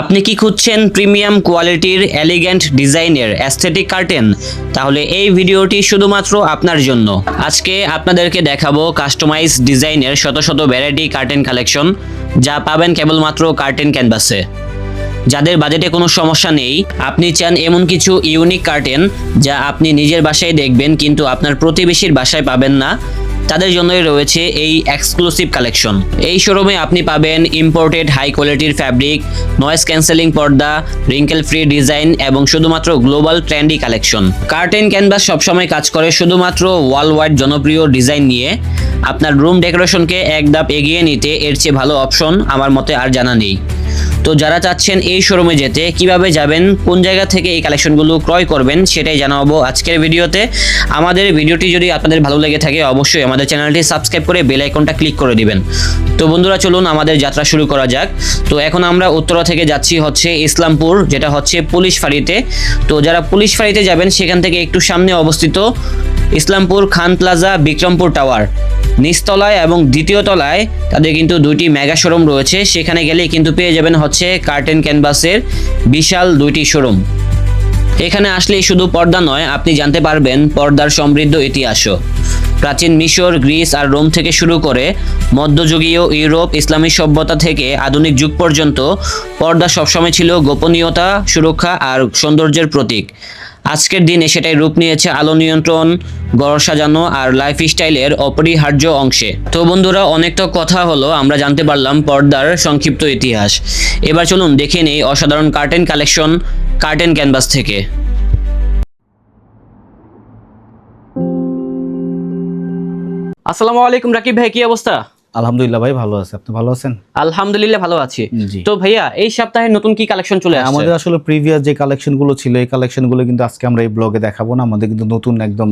আপনি কি খুঁজছেন প্রিমিয়াম কোয়ালিটির এলিগ্যান্ট ডিজাইনের অ্যাস্থেটিক কার্টেন তাহলে এই ভিডিওটি শুধুমাত্র আপনার জন্য। আজকে আপনাদেরকে দেখাবো কাস্টমাইজ ডিজাইনের শত শত ভ্যারাইটি কার্টেন কালেকশন যা পাবেন কেবলমাত্র কার্টেন ক্যানভাসে যাদের বাজেটে কোনো সমস্যা নেই, আপনি চান এমন কিছু ইউনিক কার্টেন যা আপনি নিজের বাসায় দেখবেন, কিন্তু আপনার প্রতিবেশীর বাসায় পাবেন না। তাদের জন্যই রয়েছে এই এক্সক্লুসিভ কালেকশন এই শোরুমে আপনি পাবেন ইম্পোর্টেড হাই কোয়ালিটির ফ্যাব্রিক নয়েজ ক্যান্সেলিং পর্দা রিঙ্কেল ফ্রি ডিজাইন এবং শুধুমাত্র global trendy collection curtain canvas সবসময় কাজ করে শুধুমাত্র ওয়ার্ল্ড ওয়াইড জনপ্রিয় ডিজাইন নিয়ে। আপনার রুম ডেকোরেশনকে এক ধাপ এগিয়ে নিতে এর চেয়ে ভালো অপশন আমার মতে আর জানা নেই। তো যারা চাচ্ছেন এই শোরুমে যেতে, কীভাবে যাবেন, কোন জায়গা থেকে এই কালেকশনগুলো ক্রয় করবেন, সেটাই জানাব আজকের ভিডিওতে। আমাদের ভিডিওটি যদি আপনাদের ভালো লেগে থাকে, অবশ্যই আমাদের চ্যানেলটি সাবস্ক্রাইব করে বেল আইকনটা ক্লিক করে দিবেন। তো বন্ধুরা, চলুন আমাদের যাত্রা শুরু করা যাক। তো এখন আমরা উত্তরা থেকে যাচ্ছি হচ্ছে ইসলামপুর, যেটা হচ্ছে পুলিশ ফাঁড়িতে। তো যারা পুলিশ ফাঁড়িতে যাবেন, সেখান থেকে একটু সামনে অবস্থিত ইসলামপুর খান প্লাজা, বিক্রমপুর টাওয়ার। নিচতলায় এবং দ্বিতীয় তলায় তাদের কিন্তু দুইটি মেগা শোরুম রয়েছে। সেখানে গেলেই কিন্তু পেয়ে যাবেন হচ্ছে কার্টেন ক্যানভাসের বিশাল দুইটি শোরুম এখানে আসলেই শুধু পর্দা নয়, আপনি জানতে পারবেন পর্দার সমৃদ্ধ ইতিহাসও। প্রাচীন মিশর, গ্রিস আর রোম থেকে শুরু করে মধ্যযুগীয় ইউরোপ, ইসলামী সভ্যতা থেকে আধুনিক যুগ পর্যন্ত পর্দা সবসময় ছিল গোপনীয়তা, সুরক্ষা আর সৌন্দর্যের প্রতীক। আজকের দিনে সেটাই রূপ নিয়েছে আলো নিয়ন্ত্রণ, গড় সাজানো আর লাইফ স্টাইলের অপরিহার্য অংশে। তো বন্ধুরা, অনেক তো কথা হলো, আমরা জানতে পারলাম পর্দার সংক্ষিপ্ত ইতিহাস। এবার চলুন দেখে নেই অসাধারণ কার্টেন কালেকশন কার্টেন ক্যানভাস থেকে। আসসালামু আলাইকুম রাকিব ভাই, কি অবস্থা? আলহামদুলিল্লাহ ভাই ভালো আছে। আপনি ভালো আছেন? আলহামদুলিল্লাহ ভালো আছি। তো ভাইয়া এই সপ্তাহে নতুন কি কালেকশন চলে আসছে? আমাদের আসলে প্রিভিয়াস যে কালেকশনগুলো ছিল এই কালেকশনগুলো কিন্তু আজকে আমরা এই ব্লগে দেখাবো না। আমাদের কিন্তু নতুন একদম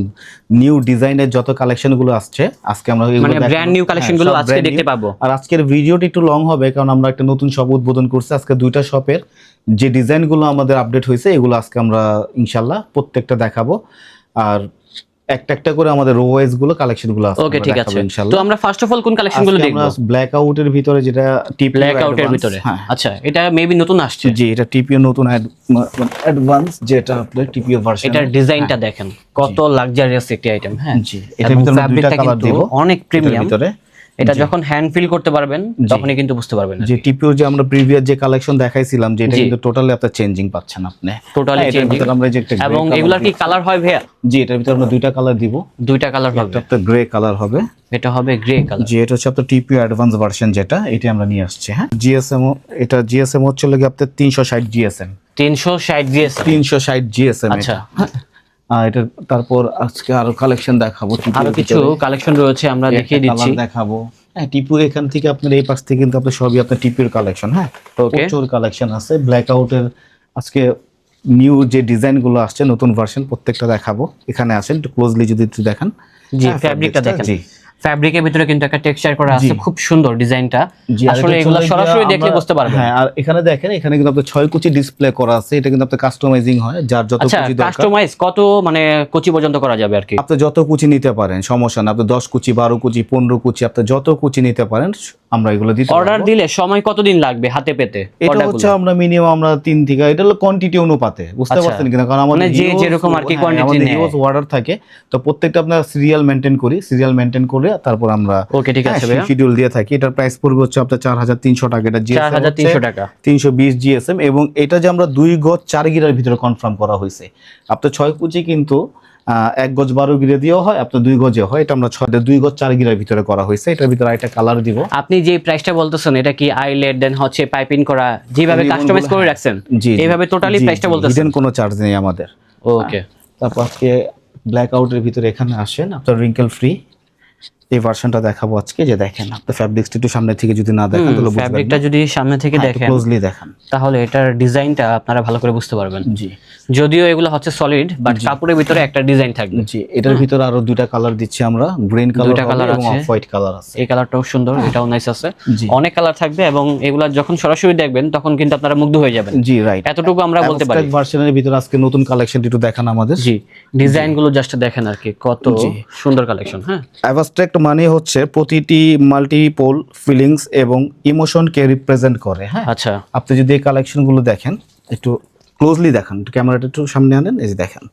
নিউ ডিজাইনের যত কালেকশনগুলো আসছে আজকে আমরা মানে ব্র্যান্ড নিউ কালেকশন হ্যাঁ, গুলো আজকে দেখতে পাবো। আর আজকের ভিডিওটা একটু লং হবে কারণ আমরা একটা নতুন শপ উদ্বোধন করছি। আজকে দুইটা শপের যে ডিজাইনগুলো আমাদের আপডেট হয়েছে এগুলো আজকে আমরা ইনশাল্লাহ প্রত্যেকটা দেখাবো। আর একটা একটা করে আমাদের রো ওয়াইজগুলো কালেকশনগুলো আছে ওকে ঠিক আছে। তো আমরা ফার্স্ট অফ অল কোন কালেকশনগুলো দেখব আমরা ব্ল্যাক আউট এর ভিতরে যেটা টিপ ব্ল্যাক আউট এর ভিতরে। হ্যাঁ। আচ্ছা এটা মেবি নতুন আসছে। জি এটা টিপিও নতুন অ্যাডভান্স যেটা আপনাদের টিপিও ভার্সন এটার ডিজাইনটা দেখেন। কত লাক্সারিয়াস একটি আইটেম হ্যাঁ। জি এটার ভিতরে দুইটা কালার দেব। অনেক প্রিমিয়াম ভিতরে। এটা যখন হ্যান্ড ফিল করতে পারবেন তখনই কিন্তু বুঝতে পারবেন যে টিপিও যে আমরা প্রিভিয়াস যে কালেকশন দেখাইছিলাম যে এটা কিন্তু টোটালি আপনার চেঞ্জিং পাচ্ছেন আপনি। টোটালি হ্যাঁ, এটার আমরা যে একটা এবং এগুলার কি কালার হয় ভাইয়া? জি এটার ভিতরে আমরা দুইটা কালার দিব। দুইটা কালার হবে। একটা আপনার গ্রে কালার হবে। এটা হবে গ্রে কালার জি এটা হচ্ছে আপনার টিপিও অ্যাডভান্স ভার্সন যেটা এটা আমরা নিয়ে আসছি হ্যাঁ। জিএসএম এটা জিএসএম হচ্ছে লাগে আপনার তিনশো ষাট জিএসএম তিনশো ষাট দিয়েছে তিনশো ষাট জিএসএম আচ্ছা। এটা তারপর আজকে আরও কালেকশন দেখাবো আরও কিছু কালেকশন রয়েছে আমরা দেখিয়ে দিচ্ছি। দেখাবো। হ্যাঁ টিপুর এখান থেকে আপনার এই পাশ থেকে কিন্তু আপনার সবই আপনার টিপুর কালেকশন হ্যাঁ. প্রচুর কালেকশন আছে। ব্ল্যাক আউটের আজকে নিউ যে ডিজাইনগুলো আসছে নতুন ভার্সন প্রত্যেকটা দেখাবো। এখানে আসেন একটু ক্লোজলি যদি একটু দেখান। জি হ্যাঁ, ফ্যাব্রিকটা দেখেন। জি। ফ্যাব্রিকের ভিতরে কিন্তু একটা টেক্সচার করা আছে খুব সুন্দর ডিজাইনটা। আসলে এগুলো সরাসরি দেখলে বুঝতে পারবেন। হ্যাঁ আর এখানে দেখেন এখানে কিন্তু আপনার ছয় কুচি ডিসপ্লে করা আছে এটা কিন্তু আপনার কাস্টমাইজিং হয় যার যত আচ্ছা কুচি দরকার কাস্টমাইজ কত মানে কুচি পর্যন্ত করা যাবে আর কি? আপনি যত কুচি নিতে পারেন সমস্যা না আপনি দশ কুচি বারো কুচি পনেরো কুচি আপনি যত কুচি নিতে পারেন আমরা এগুলো দিতে অর্ডার দিলে সময় কতদিন লাগবে হাতে পেতে? এটা হচ্ছে আমরা মিনিমাম আমরা তিন থেকে এটা হলো কোয়ান্টিটি অনুপাতে বুঝতে আচ্ছা। পারছেন কিনা? কারণ আমাদের মানে যে যেরকম আর কি হ্যাঁ, আমাদের নেয়। হিউজ অর্ডার থাকে। তো প্রত্যেকটা আপনার সিরিয়াল মেনটেন করি সিরিয়াল মেনটেন করে তারপর আমরা ওকে ঠিক আছে ভাইয়া। শিডিউল দিয়ে থাকি। এটার প্রাইস পড়বে হচ্ছে আপনার চার হাজার তিনশো টাকা। এটা হাজার তিনশো টাকা। তিনশো বিশ জিএসএম এবং এটা যে আমরা দুই গজ চার গিরার ভিতরে কনফার্ম করা হয়েছে। আপনার ছয় কুচি কিন্তু এক গজ বারো গিরে দিয়েও হয় আপনার দুই গজে হয়। এটা আমরা ছয় দুই গজ চার গিরার ভিতরে করা হয়েছে। এটার ভিতরে একটা কালার দিব। আপনি যে প্রাইসটা বলতেছেন এটা কি আইলেট দেন হচ্ছে পাইপিং করা যেভাবে কাস্টমাইজ করে হ্যাঁ। রাখছেন জি এইভাবে টোটালি প্রাইসটা বলতেছেন। কোনো চার্জ নেই আমাদের। ওকে তারপর আজকে ব্ল্যাক আউটের ভিতরে এখানে আসেন আপনার রিঙ্কেল ফ্রি এই ভার্সনটা দেখাবো আজকে যে দেখেন আপনার ফ্যাব্রিক্সটা একটু সামনে থেকে যদি না দেখেন তাহলে ফ্যাব্রিকটা যদি সামনে থেকে দেখেন ক্লোজলি দেখান। তাহলে এটার ডিজাইনটা আপনারা ভালো করে বুঝতে পারবেন। জি। যদিও এগুলো হচ্ছে সলিড বাট কাপড়ের ভিতরে একটা ডিজাইন থাকবে। জি এটার ভিতরে আরও দুইটা কালার দিচ্ছি আমরা গ্রিন কালার দুইটা colour এবং অফ হোয়াইট কালার আছে। এই কালারটাও সুন্দর এটাও নাইস আছে। অনেক কালার থাকবে এবং এগুলা যখন সরাসরি দেখবেন তখন কিন্তু আপনারা মুগ্ধ হয়ে যাবেন। জি রাইট এতটুকু আমরা বলতে পারি। ভার্সনের ভিতরে আজকে নতুন কালেকশন একটু দেখান আমাদের। জি ডিজাইনগুলো জাস্ট দেখেন আর কি কত সুন্দর কালেকশন হ্যাঁ। অ্যাভাস্ট্রাক্ট মানে হচ্ছে প্রতিটি মাল্টিপল ফিলিংস এবং ইমোশনকে রিপ্রেজেন্ট করে হ্যাঁ? আচ্ছা। আপনি যদি এই কালেকশনগুলো দেখেন একটু ক্লোজলি দেখেন একটু ক্যামেরাটা একটু সামনে আনেন এই যে দেখেন।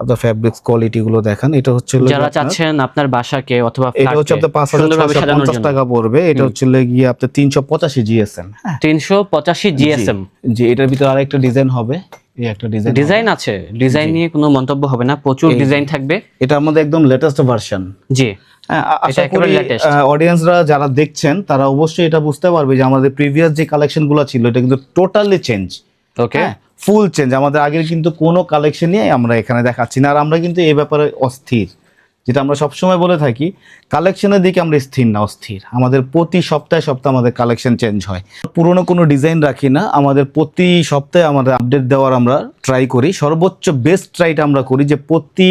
আপনার ফ্যাব্রিক্স কোয়ালিটি গুলো দেখেন এটা হচ্ছে যারা চাচ্ছেন আপনার বাসাকে অথবা এটা হচ্ছে আপনার পাঁচ হাজার টাকা পড়বে এটা হচ্ছে গিয়ে আপনার তিনশো পঁচাশি জিএসএম হ্যাঁ? তিনশো পঁচাশি জিএসএম জি এটার ভিতরে আরেকটা ডিজাইন হবে একটা ডিজাইন ডিজাইন আছে ডিজাইন নিয়ে কোনো মন্তব্য হবে না প্রচুর ডিজাইন থাকবে। এটা আমাদের একদম লেটেস্ট ভার্সন জি। হ্যাঁ। অডিয়েন্সরা যারা দেখছেন তারা অবশ্যই এটা বুঝতে পারবে যে আমাদের প্রিভিয়াস যে কালেকশনগুলো ছিল এটা কিন্তু টোটালি চেঞ্জ ওকে হ্যাঁ ফুল চেঞ্জ আমাদের আগের কিন্তু কোনো কালেকশন নিয়ে আমরা এখানে দেখাচ্ছি না। আর আমরা কিন্তু এই ব্যাপারে অস্থির। যেটা আমরা সবসময় বলে থাকি কালেকশনের দিকে আমরা স্থির না অস্থির। আমাদের প্রতি সপ্তাহে সপ্তাহে আমাদের কালেকশন চেঞ্জ হয়। পুরনো কোনো ডিজাইন রাখি না। আমাদের প্রতি সপ্তাহে আমাদের আপডেট দেওয়ার আমরা ট্রাই করি। সর্বোচ্চ বেস্ট ট্রাইটা আমরা করি যে প্রতি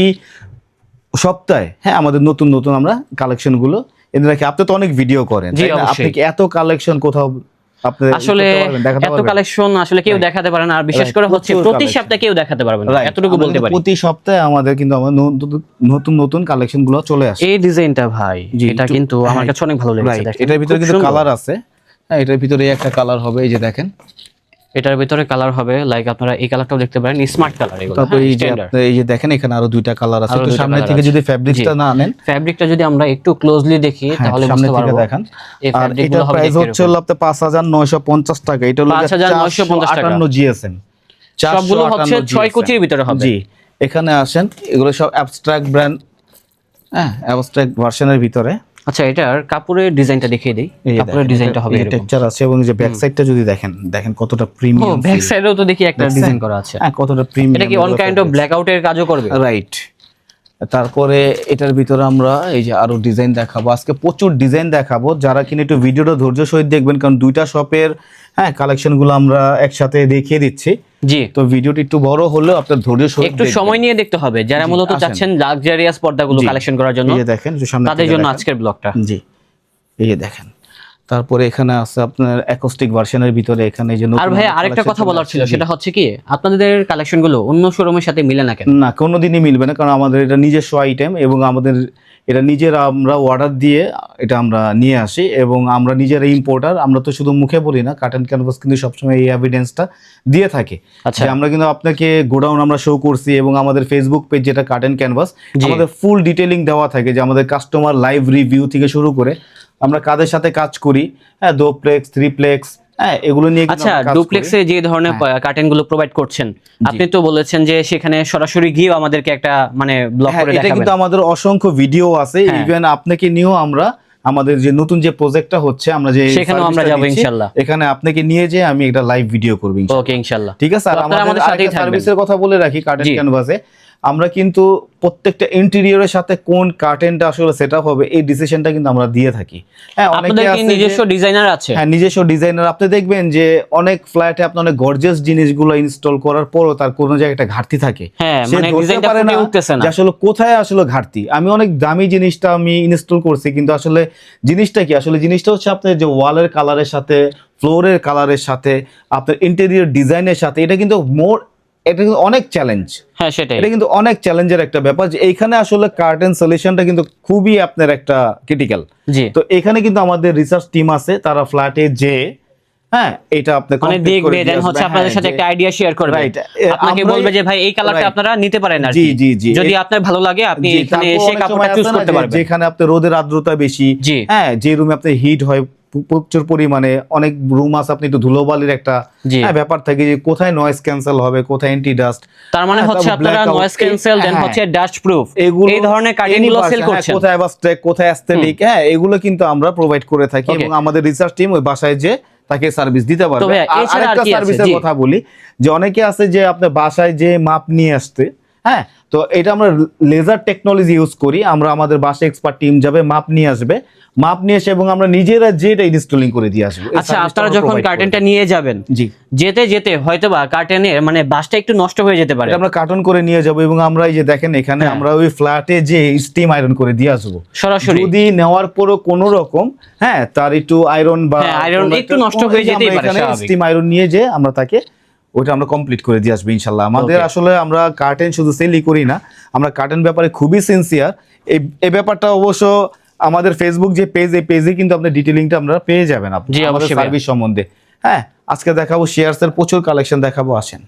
সপ্তাহে হ্যাঁ আমাদের নতুন নতুন আমরা কালেকশনগুলো এনে রাখি। আপনি তো অনেক ভিডিও করেন। আপনি কি এত কালেকশন কোথাও আসলে এত কালেকশন আসলে কেউ দেখাতে পারে না আর বিশেষ করে হচ্ছে প্রতি সপ্তাহে কেউ দেখাতে পারবে না এতটুকু বলতে পারি। প্রতি সপ্তাহে আমাদের কিন্তু নতুন- নতুন কালেকশনগুলো চলে আসে। এই ডিজাইনটা ভাই এটা কিন্তু আমার হ্যাঁ, কাছে অনেক ভালো লেগেছে এটার ভিতরে কিন্তু কালার আছে। হ্যাঁ এটার ভিতরে একটা কালার হবে এই যে দেখেন। এটার ভিতরে কালার হবে লাইক আপনারা এই কালারটাও দেখতে পারেন স্মার্ট কালার এগুলো। তারপর এই যে এই যে দেখেন এখানে আরও দুইটা কালার আছে দুইটা সামনে থেকে যদি ফ্যাব্রিক্সটা জি। না আনেন। ফ্যাব্রিকটা যদি আমরা একটু ক্লোজলি দেখি হ্যাঁ, তাহলে সামনে বুঝতে থেকে পারব। দেখান। আর হবে প্রাইস হচ্ছে হলো আপনার পাঁচ হাজার নয়শো পঞ্চাশ টাকা এটা হলো 5,950 টাকা। আটান্ন জিএসএম। সবগুলো হচ্ছে ছয় কোচির ভিতরে হবে। জি এখানে আসেন এগুলো সব অ্যাবস্ট্রাক্ট ব্র্যান্ড হ্যাঁ অ্যাবস্ট্রাক্ট ভার্সনের ভিতরে। আচ্ছা এটার কাপড়ের ডিজাইনটা দেখিয়ে দিই। কাপড়ের ডিজাইনটা হবে এরকম। টেক্সচার আছে এবং যে ব্যাক সাইডটা যদি দেখেন দেখেন কতটা ও প্রিমিয়াম ব্যাক সাইডেও তো দেখি একটা ডিজাইন করা আছে। হ্যাঁ কতটা প্রিমিয়াম এটা কি অন কাইন্ড অফ ব্ল্যাক আউটের কাজও করবে? রাইট তারপরে এটার ভিতরে আমরা এই যে আরও ডিজাইন দেখাবো। আজকে প্রচুর ডিজাইন দেখাবো। যারা কিনা একটু ভিডিওটা ধৈর্য সহিত দেখবেন কারণ দুইটা শপের হ্যাঁ কালেকশনগুলো আমরা একসাথে দেখিয়ে দিচ্ছি। জি। তো ভিডিওটি একটু বড় হলেও আপনার ধৈর্য সহিত একটু সময় নিয়ে দেখতে হবে। যারা মূলত চাচ্ছেন লাক্সারিয়াস পর্দাগুলো কালেকশন করার জন্য যে দেখেন তাদের জন্য আজকের ব্লগটা জি। এই দেখেন। তারপরে এখানে আছে আপনার অ্যাকোস্টিক ভার্সনের ভিতরে এখানে যে আর ভাই আরেকটা কথা বলার ছিল সেটা হচ্ছে কি আপনাদের কালেকশনগুলো অন্য শোরুমের সাথে মিলে না কেন? না কোনোদিনই মিলবে না কারণ আমাদের এটা নিজস্ব আইটেম এবং আমাদের এটা নিজেরা আমরা অর্ডার দিয়ে এটা আমরা নিয়ে আসি এবং আমরা নিজেরা ইম্পোর্টার আমরা তো শুধু মুখে বলি না কার্টন ক্যানভাস কিন্তু সবসময় এই এভিডেন্সটা দিয়ে থাকে। আচ্ছা। আমরা কিন্তু আপনাকে গোডাউন আমরা শো করছি এবং আমাদের ফেসবুক পেজ যেটা কার্টন ক্যানভাস। আমাদের ফুল ডিটেলিং দেওয়া থাকে যে আমাদের কাস্টমার লাইভ রিভিউ থেকে শুরু করে আমরা কাদের সাথে কাজ করি হ্যাঁ দোপ্লেক্স থ্রিপ্লেক্স হ্যাঁ এগুলো নিয়ে আচ্ছা। ডুপ্লেক্সে যে ধরনের কার্টেনগুলো প্রোভাইড করছেন আপনি তো বলেছেন যে সেখানে সরাসরি গিয়ে আমাদেরকে একটা মানে ব্লগ হ্যাঁ করে এটা দেখাবেন কিন্তু আমাদের অসংখ্য ভিডিও আছে হ্যাঁ। ইভেন আপনাকে নিয়েও আমরা আমাদের যে নতুন যে প্রজেক্টটা হচ্ছে আমরা যে সেখানেও আমরা যাব ইনশাল্লাহ। এখানে আপনাকে নিয়ে যে আমি একটা লাইভ ভিডিও করব ইনশাল্লাহ। ওকে ইনশাল্লাহ ঠিক আছে আর আমাদের। সার্ভিসের কথা বলে রাখি কার্টেন ক্যানভাসে আমরা কিন্তু প্রত্যেকটা ইন্টেরিয়রের সাথে কোন কার্টেনটা আসলে সেট আপ হবে এই ডিসিশনটা কিন্তু আমরা দিয়ে থাকি। হ্যাঁ অনেকে আছে নিজস্ব ডিজাইনার আছে? হ্যাঁ নিজস্ব ডিজাইনার আপনি দেখবেন যে অনেক ফ্ল্যাটে আপনি অনেক গর্জিয়াস জিনিসগুলো ইনস্টল করার পরও তার কোনো জায়গায় একটা ঘাটতি থাকে। হ্যাঁ সে মানে ধরতে ডিজাইনটা পারে না যে আসলে কোথায় আসলে ঘাটতি। আমি অনেক দামি জিনিসটা আমি ইনস্টল করছি কিন্তু আসলে জিনিসটা কি? আসলে জিনিসটা হচ্ছে আপনার যে ওয়ালের কালারের সাথে ফ্লোরের কালারের সাথে আপনার ইন্টেরিয়র ডিজাইনের সাথে এটা কিন্তু মোর এটা কিন্তু অনেক চ্যালেঞ্জ হ্যাঁ সেটাই। এটা কিন্তু অনেক চ্যালেঞ্জের একটা ব্যাপার যে এইখানে আসলে কার্টেন সলিউশনটা কিন্তু খুবই আপনার একটা ক্রিটিক্যাল জি। তো এখানে কিন্তু আমাদের রিসার্চ টিম আছে তারা ফ্ল্যাটে যে হ্যাঁ এটা আপনি মানে দেখবে দেন হচ্ছে আপনাদের হ্যাঁ, সাথে একটা আইডিয়া শেয়ার করবে। আপনাকে বলবে যে ভাই এই কালারটা আপনারা নিতে পারেন আর জি, জি, জি। যদি আপনার ভালো লাগে আপনি এখানে এসে কাপড়টা চুজ করতে পারবেন। যেখানে আপনার রোদের আর্দ্রতা বেশি হ্যাঁ যে রুমে আপনার হিট হয় প্রচুর পরিমাণে অনেক রুম আছে। আপনি একটু ধুলোবালির একটা হ্যাঁ, ব্যাপার থাকে যে কোথায় নয়েজ ক্যান্সেল হবে কোথায় অ্যান্টি ডাস্ট তার মানে হ্যাঁ, হচ্ছে আপনারা নয়েজ ক্যান্সেল দেন। হচ্ছে ডাস্ট প্রুফ এগুলো এই ধরনের কার্টেনগুলো সেল হ্যাঁ, করছেন। কোথায় অ্যাবাস্ট্রেক কোথায় অ্যাস্থেটিক হ্যাঁ এগুলো কিন্তু আমরা প্রোভাইড করে থাকি এবং আমাদের রিসার্চ টিম ওই বাসায় যে তাকে সার্ভিস দিতে পারবে। আর আছে? সার্ভিসের কথা বলি যে অনেকে আছে যে আপনার বাসায় যে মাপ নিয়ে আসতে হ্যাঁ। তো এটা আমরা লেজার টেকনোলজি ইউজ করি। আমরা আমাদের বাসে এক্সপার্ট টিম যাবে মাপ নিয়ে আসবে। মাপ নিয়ে এসে এবং আমরা নিজেরা যেটা ইনস্টলিং করে দিয়ে আসব। আচ্ছা আপনারা যখন কার্টেনটা নিয়ে যাবেন জি। যেতে যেতে হয়তোবা কার্টেনের মানে বাসটা একটু নষ্ট হয়ে যেতে পারে। আমরা কার্টন করে নিয়ে যাব এবং আমরা এই যে দেখেন এখানে হ্যাঁ। আমরা ওই ফ্ল্যাটে যে স্টিম আয়রন করে দিয়ে আসব। সরাসরি। যদি নেওয়ার পরও কোনো রকম হ্যাঁ তার একটু আয়রন বা আয়রন একটু নষ্ট হয়ে ওই যে যেতেই আমরা পারে, স্টিম আয়রন নিয়ে যে আমরা তাকে ওটা আমরা কমপ্লিট করে দিয়ে আসব ইনশাল্লাহ। আমাদের আসলে আমরা কার্টেন শুধু সেলই করি না আমরা কার্টেন ব্যাপারে খুবই সিনসিয়ার এই এই ব্যাপারটা অবশ্য আমাদের ফেসবুক যে পেজ এই পেজে কিন্তু আপনার ডিটেলিংটা আমরা পেয়ে যাবেন আপনি। আমাদের সার্ভিস সম্বন্ধে। হ্যাঁ আজকে দেখাবো শেয়ারস এর প্রচুর কালেকশন দেখাবো আসেন।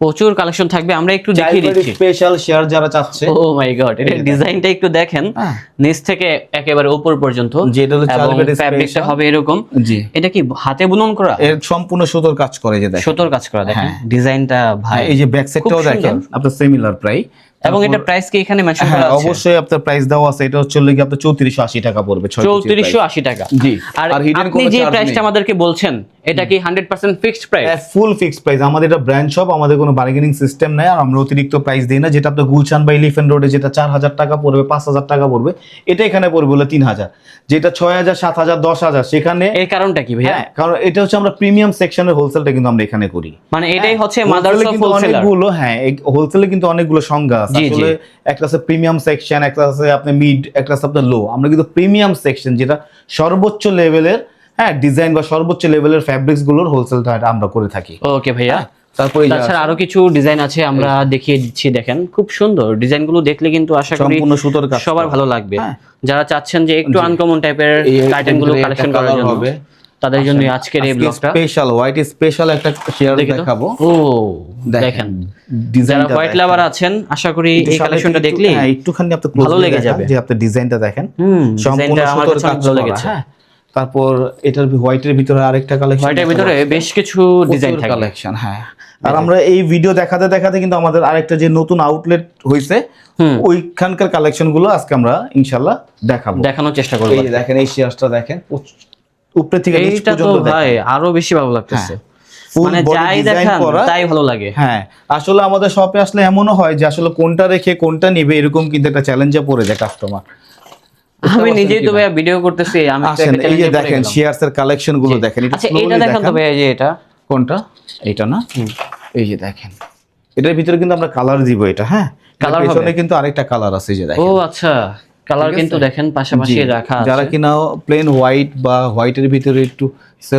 প্রচুর কালেকশন থাকবে আমরা একটু দেখিয়ে দিচ্ছি। স্পেশাল শেয়ার যারা চাচ্ছে। ও মাই গড এর ডিজাইনটা একটু দেখেন। হ্যাঁ। নিচ থেকে একেবারে উপর পর্যন্ত যে এটা হলো চালবেটের ফ্যাব্রিকটা হবে এরকম। জি। এটা কি হাতে বুনন করা? এর সম্পূর্ণ সুতোর কাজ করে যে দেখেন। সুতোর কাজ করা দেখেন। ডিজাইনটা ভাই এই যে ব্যাক সাইডটাও। দেখেন আপনার সিমিলার প্রায়। এবং এটা প্রাইস কি এখানে মেনশন হ্যাঁ করা আছে? অবশ্যই আপনার প্রাইস আছে। এটা হচ্ছে কি আপনার চৌত্রিশশো আশি টাকা পড়বে ছয় piece এর চৌত্রিশশো আশি টাকা। জি। আর আপনি যে প্রাইসটা আমাদেরকে বলছেন এটা কি hundred percent fixed price full fixed price আমাদের এটা ব্র্যান্ড শপ আমাদের কোনো বার্গেনিং সিস্টেম নাই আর আমরা অতিরিক্ত প্রাইস দিই না যেটা আপনার গুলশান বা ইলিফেন্ট রোডে যেটা চার হাজার টাকা পড়বে পাঁচ হাজার টাকা পড়বে এটা এখানে পড়বে হলো তিন হাজার। যেটা ছয় হাজার সাত হাজার দশ হাজার সেখানে এর কারণটা কি ভাইয়া? হ্যাঁ কারণ এটা হচ্ছে আমরা প্রিমিয়াম সেকশনের হোলসেলটা কিন্তু আমরা এখানে করি। মানে এটাই হচ্ছে Wholesale-এ মাদার্স অফ কিন্তু হোলসেলার হ্যাঁ হোলসেলে কিন্তু অনেকগুলো সংজ্ঞা আছে। আসলে একটা আছে প্রিমিয়াম সেকশন একটা আছে আপনার মিড একটা আছে আপনার লো আমরা কিন্তু প্রিমিয়াম সেকশন যেটা সর্বোচ্চ লেভেলের হ্যাঁ ডিজাইন বা সর্বোচ্চ লেভেলের ফ্যাব্রিক্সগুলোর হোলসেলটা আমরা করে থাকি। ওকে ভাইয়া। তারপরে তাছাড়া আরও কিছু ডিজাইন আছে আমরা দেখিয়ে দিচ্ছি দেখেন। খুব সুন্দর। ডিজাইনগুলো দেখলে কিন্তু আশা করি সম্পূর্ণ সুতোর কাজ সবার ভালো লাগবে। হ্যাঁ। যারা চাচ্ছেন যে একটু আনকমন টাইপের কার্টেনগুলো কালেকশন করার জন্য। হবে। তাদের জন্য আজকের এই ব্লগটা স্পেশাল হোয়াইট স্পেশাল একটা শেয়ার দেখাবো। ও দেখেন যারা হোয়াইট লাভার আছেন আশা করি এই কালেকশনটা দেখলে হ্যাঁ একটুখানি আপনি ভালো লেগে যাবে। যে আপনি ডিজাইনটা দেখেন সম্পূর্ণ আমার কাছে কাজ ভালো লেগেছে। হ্যাঁ। তারপর এটার হোয়াইটের ভিতরে আরেকটা কালেকশন হোয়াইটের ভিতরে বেশ কিছু ডিজাইন থাকে। কালেকশন হ্যাঁ। আর আমরা এই ভিডিও দেখাতে দেখাতে কিন্তু আমাদের আরেকটা যে নতুন আউটলেট হয়েছে ওইখানকার কালেকশনগুলো আজকে আমরা ইনশাল্লাহ দেখাবো। দেখানোর চেষ্টা করব এই দেখেন এই শেয়ারটা দেখেন উপরে থেকে নিচ পর্যন্ত ভাই আরও বেশি ভালো লাগতেছে। মানে যাই দেখান তাই ভালো লাগে। হ্যাঁ আসলে আমাদের শপে আসলে এমনও হয় যে আসলে কোনটা রেখে কোনটা নিবে এরকম কিন্তু একটা চ্যালেঞ্জে পড়ে যায় কাস্টমার আমি নিজেই তো ভাইয়া ভিডিও করতেছি আমি এই যে দেখেন। শেয়ারস এর কালেকশনগুলো দেখেন আচ্ছা এটা দেখেন তো দেখান। ভাইয়া এই যে এটা। কোনটা? এটা না? এই যে দেখেন। এটার ভিতরে কিন্তু আমরা কালার দিব এটা হ্যাঁ? কালার হবে? পেছনে কিন্তু আরেকটা কালার আছে যে ও আচ্ছা। কালার কিন্তু দেখেন পাশাপাশি রাখা আছে। যারা কিনা প্লেন হোয়াইট বা হোয়াইটের ভিতরে একটু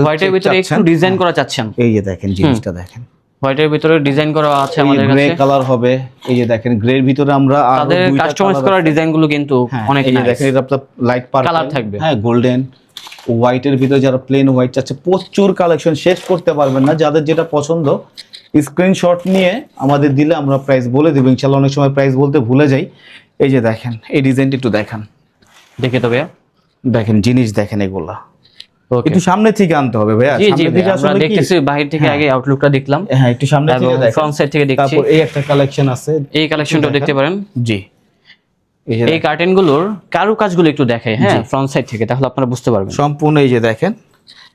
হোয়াইটের ভিতরে একটু ডিজাইন করা চাচ্ছেন। এই যে দেখেন জিনিসটা দেখেন। হোয়াইটের ভিতরে ডিজাইন করা আছে আমাদের কাছে। গ্রে কালার হবে এই যে দেখেন গ্রের ভিতরে আমরা আরও তাদের কাস্টমাইজ করা। ডিজাইনগুলো কিন্তু হ্যাঁ, অনেক এই যে দেখেন এটা আপনার লাইট পার্পল Colour থাকবে। হ্যাঁ গোল্ডেন হোয়াইটের ভিতরে যারা প্লেন হোয়াইট চাচ্ছে প্রচুর কালেকশন শেষ করতে পারবেন না। যাদের যেটা পছন্দ স্ক্রিনশট নিয়ে আমাদের দিলে আমরা প্রাইস বলে দেবো। ইনশাল্লাহ অনেক সময় প্রাইস বলতে ভুলে যাই। এই যে দেখেন এই ডিজাইনটা একটু দেখেন। দেখে তো ভাইয়া। দেখেন জিনিস দেখেন এগুলা। একটু সামনে থেকে আনতে হবে ভাইয়া। জি জি সামনে থেকে আসলে দেখতেছি বাহির থেকে আগে আউটলুকটা দেখলাম। হ্যাঁ একটু সামনে থেকে দেখেন। ফ্রন্ট সাইড থেকে দেখছি। তারপর এই একটা কালেকশন আছে। এই কালেকশনটা দেখতে পারেন। জি। এই কার্টেনগুলোর কারু কাজগুলো একটু দেখাই হ্যাঁ ফ্রন্ট সাইড থেকে তাহলে আপনারা বুঝতে পারবেন। সম্পূর্ণ এই যে দেখেন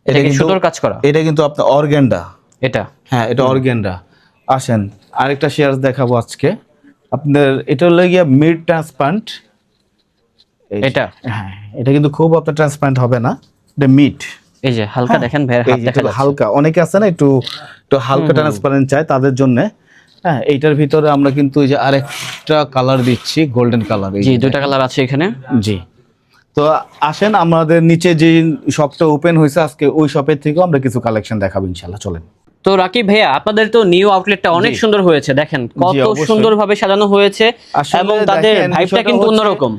এটা কিন্তু- সুতোর কাজ করা? এটা কিন্তু আপনার অর্গেন্ডা এটা। হ্যাঁ এটা অর্গেন্ডা আসেন আরেকটা শেয়ার দেখাবো আজকে। আপনার এটা হলো গিয়া মিড ট্রান্সপ্লান্ট এটা? হ্যাঁ এটা কিন্তু খুব আপনার ট্রান্সপ্লান্ট হবে না। এটা মিড এই যে হালকা দেখেন ভাইয়ের হাত দেখা হালকা। অনেকে আছে না একটু একটু হালকা ট্রান্সপারেন্ট চায় তাদের জন্য। হ্যাঁ এইটার ভিতরে আমরা কিন্তু এই যে আরেকটা কালার দিচ্ছি গোল্ডেন কালার জি দুইটা কালার আছে এখানে। জি। তো আসেন আমাদের নিচে যে শপটা ওপেন হয়েছে আজকে ওই শপের থেকেও আমরা কিছু কালেকশন দেখাবো ইনশাল্লাহ। চলেন। তো রাকিব ভাইয়া আপনাদের তো নিউ আউটলেটটা অনেক সুন্দর হয়েছে দেখেন কত। সুন্দরভাবে সাজানো হয়েছে এবং তাদের ভাইবটা কিন্তু অন্যরকম।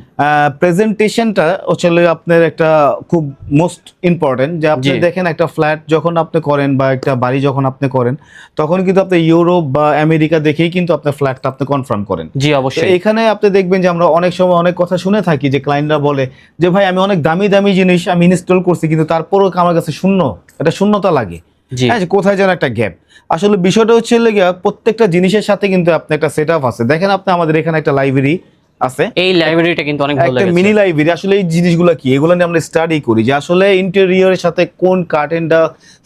প্রেজেন্টেশনটা আসলে আপনার একটা খুব মোস্ট ইম্পর্টেন্ট যে আপনি দেখেন একটা ফ্ল্যাট যখন আপনি করেন বা একটা বাড়ি যখন আপনি করেন তখন কিন্তু আপনি ইউরোপ বা আমেরিকা দেখেই কিন্তু আপনার ফ্ল্যাটটা আপনি কনফার্ম করেন। জি অবশ্যই। এখানে আপনি দেখবেন যে আমরা অনেক সময় অনেক কথা শুনে থাকি যে ক্লায়েন্টরা বলে যে ভাই আমি অনেক দামি দামি জিনিস আমি ইনস্টল করছি কিন্তু তারপরেও আমার কাছে শূন্য এটা শূন্যতা লাগে। হ্যাঁ কোথায় যেন একটা গ্যাপ আসলে বিষয়টা হচ্ছে প্রত্যেকটা জিনিসের সাথে কিন্তু আপনি একটা সেট আছে। দেখেন আপনি আমাদের এখানে একটা লাইব্রেরি আছে। এই লাইব্রেরিটা কিন্তু অনেক ভালো লেগেছে। মিনি লাইব্রেরি আসলে এই জিনিসগুলো কি? এগুলো নিয়ে আমরা স্টাডি করি যে আসলে ইন্টেরিয়রের সাথে কোন কার্টেনটা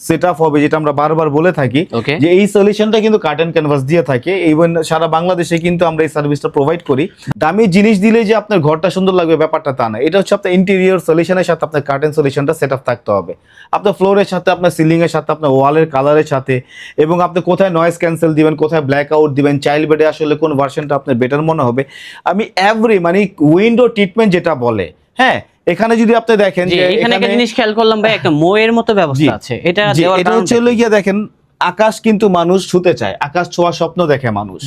সেট আপ হবে যেটা আমরা বারবার বলে থাকি। যে এই সলিউশনটা কিন্তু কার্টেন ক্যানভাস দিয়ে থাকে। ইভেন সারা বাংলাদেশে কিন্তু আমরা এই সার্ভিসটা প্রোভাইড করি। দামি জিনিস দিলে যে আপনার ঘরটা সুন্দর লাগবে ব্যাপারটা তা না। এটা হচ্ছে আপনার ইন্টেরিয়র সলিউশনের সাথে আপনার কার্টেন সলিউশনটা সেট আপ থাকতে হবে। আপনার ফ্লোরের সাথে আপনার সিলিং এর সাথে আপনার ওয়ালের কালারের সাথে এবং আপনি কোথায় নয়েজ ক্যান্সেল দিবেন কোথায় ব্ল্যাক আউট দিবেন চাইল্ড বেডে আসলে কোন ভার্সনটা আপনার বেটার মনে হবে। আমি এভরি মানে উইন্ডো ট্রিটমেন্ট যেটা বলে হ্যাঁ? এখানে যদি আপনি দেখেন যে এখানে একটা জিনিস খেয়াল করলাম ভাই একটা মোয়ের মতো ব্যবস্থা আছে। এটা এটা হচ্ছে গিয়া দেখেন আকাশ কিন্তু মানুষ ছুতে চায় আকাশ ছোঁয়া স্বপ্ন দেখে মানুষ।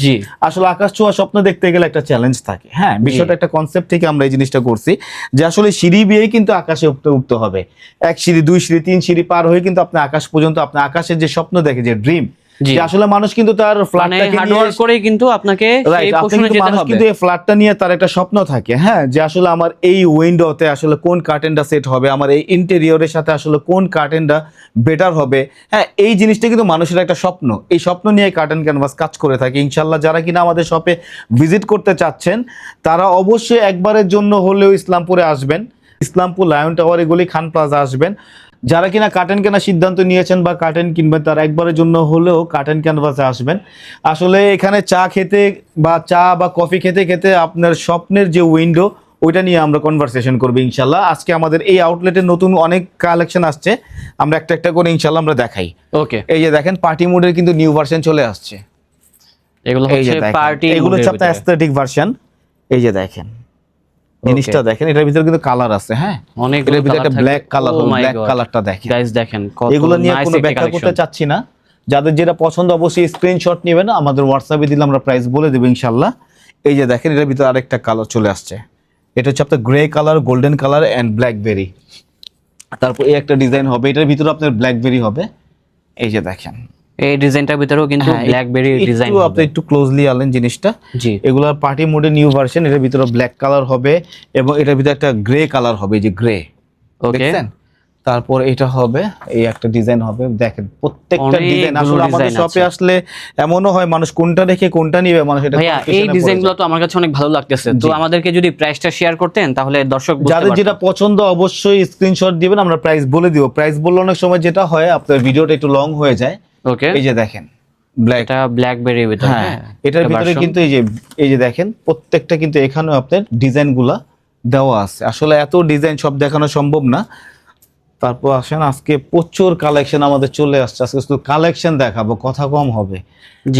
আসলে আকাশ ছোঁয়া স্বপ্ন দেখতে গেলে একটা চ্যালেঞ্জ থাকে হ্যাঁ? বিষয়টা একটা কনসেপ্ট থেকে আমরা এই জিনিসটা করছি যে আসলে সিঁড়ি বিয়েই কিন্তু আকাশে উঠতে উঠতে হবে। এক সিঁড়ি দুই সিঁড়ি তিন সিঁড়ি পার হয়ে কিন্তু আপনি আকাশ পর্যন্ত আপনি আকাশের যে স্বপ্ন দেখে যে ড্রিম যে আসলে মানুষ কিন্তু তার মানে ফ্ল্যাটটাকে হার্ড নিয়ে করে কিন্তু আপনাকে সেই কিন্তু যেতে হবে। কিন্তু এই ফ্ল্যাটটা নিয়ে তার একটা স্বপ্ন থাকে হ্যাঁ? যে আসলে আমার এই উইন্ডোতে আসলে কোন কার্টেনটা সেট হবে আমার এই ইন্টেরিয়রের সাথে আসলে কোন কার্টেনটা বেটার হবে? হ্যাঁ এই জিনিসটা কিন্তু মানুষের একটা স্বপ্ন। এই স্বপ্ন নিয়ে কার্টেন ক্যানভাস কাজ করে থাকে। ইনশাল্লাহ যারা কিনা আমাদের শপে ভিজিট করতে চাচ্ছেন তারা অবশ্যই একবারের জন্য হলেও ইসলামপুরে আসবেন। ইসলামপুর লায়ন টাওয়ার এগুলি খান প্লাজা আসবেন। যারা কিনা কার্টেন কেনার সিদ্ধান্ত নিয়েছেন বা কার্টেন কিনবেন তারা একবারের জন্য হলেও কার্টেন ক্যানভাসে আসবেন। আসলে এখানে চা খেতে বা চা বা কফি খেতে খেতে আপনার স্বপ্নের যে উইন্ডো ওইটা নিয়ে আমরা কনভারসেশন করব ইনশাল্লাহ। আজকে আমাদের এই আউটলেটে নতুন অনেক কালেকশন আসছে আমরা একটা একটা করে ইনশাল্লাহ আমরা দেখাই। ওকে এই যে দেখেন পার্টি মোডের কিন্তু নিউ ভার্সন চলে আসছে। এগুলো হচ্ছে পার্টি এগুলো হচ্ছে আপনার অ্যাস্থেটিক ভার্সন এই যে দেখেন। জিনিসটা দেখেন এটার ভিতরে কিন্তু কালার আছে হ্যাঁ? অনেক এটার ভিতরে একটা ব্ল্যাক কালার ব্ল্যাক কালারটা দেখেন। গাইস দেখেন এগুলো নিয়ে কোনো ব্যাখ্যা করতে চাচ্ছি না। যাদের যেটা পছন্দ অবশ্যই স্ক্রিনশট নেবেন আমাদের হোয়াটসঅ্যাপে দিলে আমরা প্রাইস বলে দেবো ইনশাল্লাহ এই যে দেখেন এটার ভিতরে আরেকটা কালার চলে আসছে। এটা হচ্ছে আপনার grey colour golden colour and blackberry তারপর এই একটা ডিজাইন হবে এটার ভিতরে আপনার ব্ল্যাকবেরি হবে। এই যে দেখেন। এই ডিজাইনটার ভিতরেও কিন্তু ব্ল্যাকবেরি একটু ডিজাইন আপনি একটু ক্লোজলি আলেন জিনিসটা। জি। এগুলোর পার্টি মোডে নিউ ভার্সন এটার ভিতরে ব্ল্যাক কালার হবে এবং এটার ভিতরে একটা গ্রে কালার হবে এই যে গ্রে ওকে তারপর এটা হবে এই একটা ডিজাইন হবে। দেখেন প্রত্যেকটা ডিজাইন আসলে আমাদের শপে আসলে এমনও হয় মানুষ কোনটা দেখে কোনটা নিবে মানুষ এটা ভাইয়া এই ডিজাইনগুলো তো আমার কাছে অনেক ভালো লাগতেছে। তো আমাদেরকে যদি প্রাইসটা শেয়ার করতেন তাহলে দর্শক যাদের যেটা পছন্দ অবশ্যই স্ক্রিনশট দিবেন আমরা প্রাইস বলে দিব। প্রাইস বললে অনেক সময় যেটা হয় আপনার ভিডিওটা একটু লং হয়ে যায়। ওকে। এই যে দেখেন ব্ল্যাক এটা ব্ল্যাকবেরির ভিতরে হ্যাঁ হ্যাঁ এটার ভিতরে কিন্তু এই যে এই যে দেখেন প্রত্যেকটা কিন্তু এখানেও আপনার ডিজাইনগুলা দেওয়া আছে। আসলে এত ডিজাইন সব দেখানো সম্ভব না। তারপর আসেন আজকে প্রচুর কালেকশন আমাদের চলে আসছে। আজকে শুধু কালেকশন দেখাবো কথা কম হবে।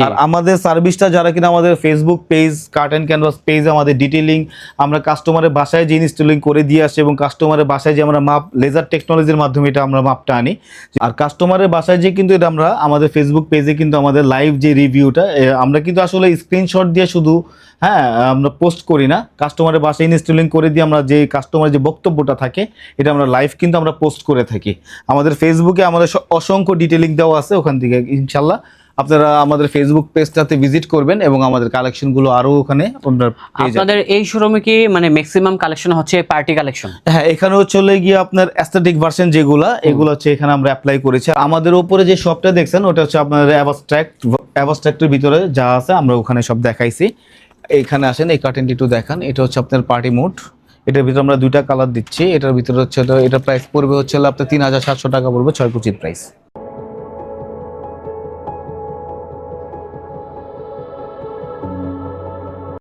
আর আমাদের সার্ভিসটা যারা কিনা আমাদের Facebook page cart and canvas page আমাদের ডিটেলিং আমরা কাস্টমারের বাসায় যে ইনস্টলিং করে দিয়ে আসি এবং কাস্টমারের বাসায় যে আমরা মাপ লেজার টেকনোলজির মাধ্যমে এটা আমরা মাপটা আনি। আর কাস্টমারের বাসায় যে কিন্তু এটা আমরা আমাদের ফেসবুক পেজে কিন্তু আমাদের লাইভ যে রিভিউটা আমরা কিন্তু আসলে স্ক্রিনশট দিয়ে শুধু হ্যাঁ আমরা পোস্ট করি না। কাস্টমারের বাসায় ইনস্টলিং করে দিয়ে আমরা যে কাস্টমারের যে বক্তব্যটা থাকে এটা আমরা লাইভ কিন্তু আমরা পোস্ট করে থাকি। আমাদের ফেসবুকে আমাদের অসংখ্য ডিটেলিং দেওয়া আছে ওখান থেকে ইনশাল্লাহ। আপনারা আমাদের ফেসবুক পেজটাতে ভিজিট করবেন এবং আমাদের কালেকশনগুলো আরও ওখানে আপনাদের এই শোরুমে কি মানে ম্যাক্সিমাম কালেকশন হচ্ছে পার্টি কালেকশন হ্যাঁ এখানেও চলে গিয়ে আপনার অ্যাস্থেটিক ভার্সন যেগুলো এগুলো হচ্ছে এখানে আমরা অ্যাপ্লাই করেছি। আমাদের উপরে যে শপটা দেখছেন ওটা হচ্ছে আপনার অ্যাবাস্ট্রাক্ট অ্যাবাস্ট্রাক্টের ভিতরে যা আছে আমরা ওখানে সব দেখাইছি। এইখানে আসেন, এই কার্টেনটি একটু দেখান। এটা হচ্ছে আপনার পার্টি মোড এটার ভিতরে আমরা দুইটা কালার দিচ্ছি। এটার ভিতরে হচ্ছে এটা প্রাইস পড়বে হচ্ছে আপনার তিন হাজার সাতশো টাকা পড়বে ছয় কুচির প্রাইস